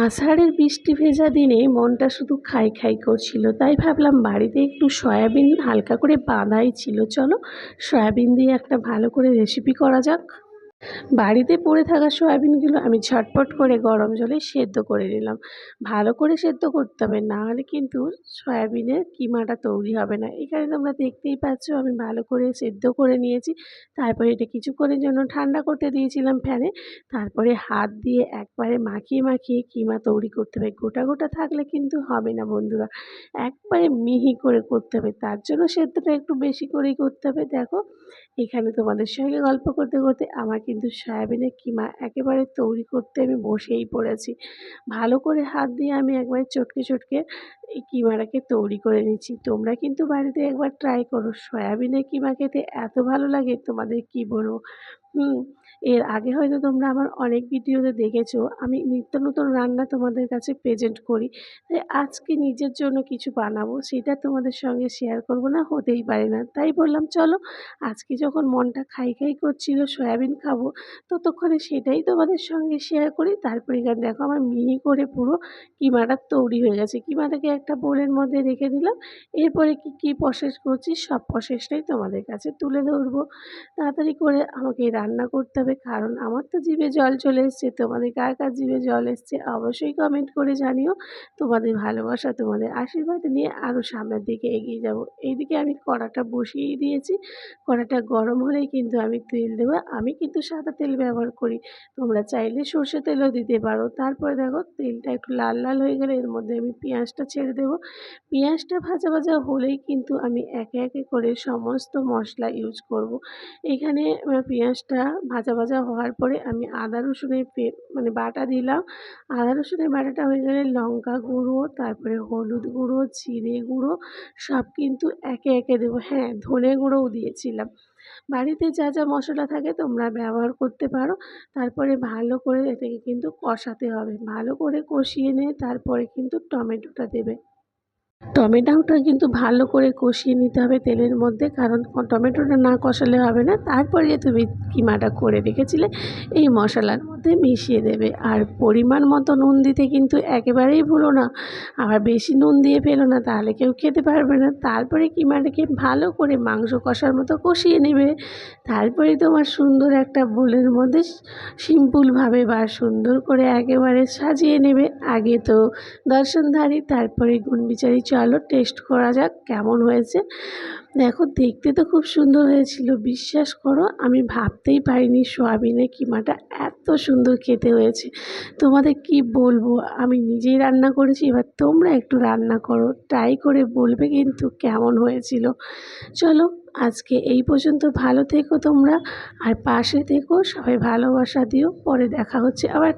আষাঢ়ের বৃষ্টি ভেজা দিনে মনটা শুধু খাই খাই করছিল। তাই ভাবলাম বাড়িতে একটু সয়াবিন হালকা করে বাঁধাই ছিল। চলো, সয়াবিন দিয়ে একটা ভালো করে রেসিপি করা যাক। বাড়িতে পড়ে থাকা সয়াবিনগুলো আমি ঝটপট করে গরম জলে সেদ্ধ করে নিলাম। ভালো করে সেদ্ধ করতে হবে, না হলে কিন্তু সয়াবিনের কিমাটা তৈরি হবে না। এখানে তোমরা দেখতেই পাচ্ছ, আমি ভালো করে সেদ্ধ করে নিয়েছি। তারপরে এটা কিছুক্ষণের জন্য ঠান্ডা করতে দিয়েছিলাম ফ্যানে। তারপরে হাত দিয়ে একবারে মাখিয়ে মাখিয়ে কিমা তৈরি করতে হবে। গোটা গোটা থাকলে কিন্তু হবে না বন্ধুরা, একবারে মিহি করে করতে হবে। তার জন্য সেদ্ধটা একটু বেশি করেই করতে হবে। দেখো, এখানে তোমাদের সঙ্গে গল্প করতে করতে আমার কিন্তু সয়াবিনের কিমা একেবারে তৈরি করতে আমি বসেই পড়েছি। ভালো করে হাত দিয়ে আমি একবারে চটকে চটকে এই কিমাটাকে তৈরি করে নিচ্ছি তোমরা কিন্তু বাড়িতে একবার ট্রাই করো। সয়াবিনের কিমা খেতে এত ভালো লাগে, তোমাদের কি বলব? হুম, এর আগে হয়তো তোমরা আমার অনেক ভিডিওতে দেখেছ, আমি নিত্য নতুন রান্না তোমাদের কাছে প্রেজেন্ট করি। তাই আজকে নিজের জন্য কিছু বানাবো, সেটা তোমাদের সঙ্গে শেয়ার করব না, হতেই পারে না। তাই বললাম, চলো, আজকে যখন মনটা খাই খাই করছিল সয়াবিন খাব, ততক্ষণে সেটাই তোমাদের সঙ্গে শেয়ার করি। তারপরে এখানে দেখো, আমার মিহি করে পুরো কিমাটা তৈরি হয়ে গেছে। কিমাটাকে একটা বোলের মধ্যে রেখে দিলাম। এরপরে কি, কী প্রসেস করছি? সব প্রসেসটাই তোমাদের কাছে তুলে ধরবো। তাড়াতাড়ি করে আমাকে রান্না করতে হবে, কারণ আমার তো জিভে জল চলে এসছে। তোমাদের কার কার জিভে জল এসছে, অবশ্যই কমেন্ট করে জানিও। তোমাদের ভালোবাসা, তোমাদের আশীর্বাদ নিয়ে আরও সামনের দিকে এগিয়ে যাব। এইদিকে আমি কড়াটা বসিয়েই দিয়েছি। কড়াটা গরম হলেই কিন্তু আমি তেল দেবো। আমি কিন্তু সাদা তেল ব্যবহার করি। তোমরা চাইলে সর্ষে তেলও দিতে পারো। তারপরে দেখো, তেলটা একটু লাল লাল হয়ে গেলে এর মধ্যে আমি পেঁয়াজটা ছেড়ে দেবো। পেঁয়াজটা ভাজা ভাজা হলেই কিন্তু আমি একে একে করে সমস্ত মশলা ইউজ করব। এখানে পেঁয়াজটা ভাজা ভাজা হওয়ার পরে আমি আদা রসুনের মানে বাটা দিলাম। আদা রসুনের বাটাটা হয়ে গেলে লঙ্কা গুঁড়ো, তারপরে হলুদ গুঁড়ো, জিরে গুঁড়ো সব কিন্তু একে একে দেবো। হ্যাঁ ধনে গুঁড়োও দিয়েছিলাম। বাড়িতে যা যা মশলা থাকে তোমরা ব্যবহার করতে পারো। তারপরে ভালো করে এটাকে কিন্তু কষাতে হবে। ভালো করে কষিয়ে নিয়ে তারপরে কিন্তু টমেটোটা দেবে। টমেটোটা কিন্তু ভালো করে কষিয়ে নিতে হবে তেলের মধ্যে, কারণ টমেটোটা না কষালে হবে না। তারপরে যে তুমি কিমাটা করে রেখেছিলে, এই মশলার মধ্যে মিশিয়ে দেবে। আর পরিমাণ মতো নুন দিতে কিন্তু একেবারেই ভুলো না। আবার বেশি নুন দিয়ে ফেলো না, তাহলে কেউ খেতে পারবে না। তারপরে কিমাটাকে ভালো করে মাংস কষার মতো কষিয়ে নেবে। তারপরে তোমার সুন্দর একটা বোলের মধ্যে সিম্পলভাবে বা সুন্দর করে একেবারে সাজিয়ে নেবে। আগে তো দর্শনধারী, তারপরে গুণবিচারি চলো টেস্ট করা যাক কেমন হয়েছে। দেখো দেখতে তো খুব সুন্দর হয়েছিল, বিশ্বাস করো আমি ভাবতেই পারিনি সোয়াবিনের কিমাটা এত সুন্দর খেতে হয়েছে। তোমাদের কি বলব, আমি নিজেই রান্না করেছি, এবার তোমরা একটু রান্না করো ট্রাই করে বলবে কিন্তু কেমন হয়েছিল। চলো আজকে এই পর্যন্ত ভালো থেকো তোমরা, আর পাশে থেকো, সবাই ভালোবাসা দিও, পরে দেখা হচ্ছে আবার।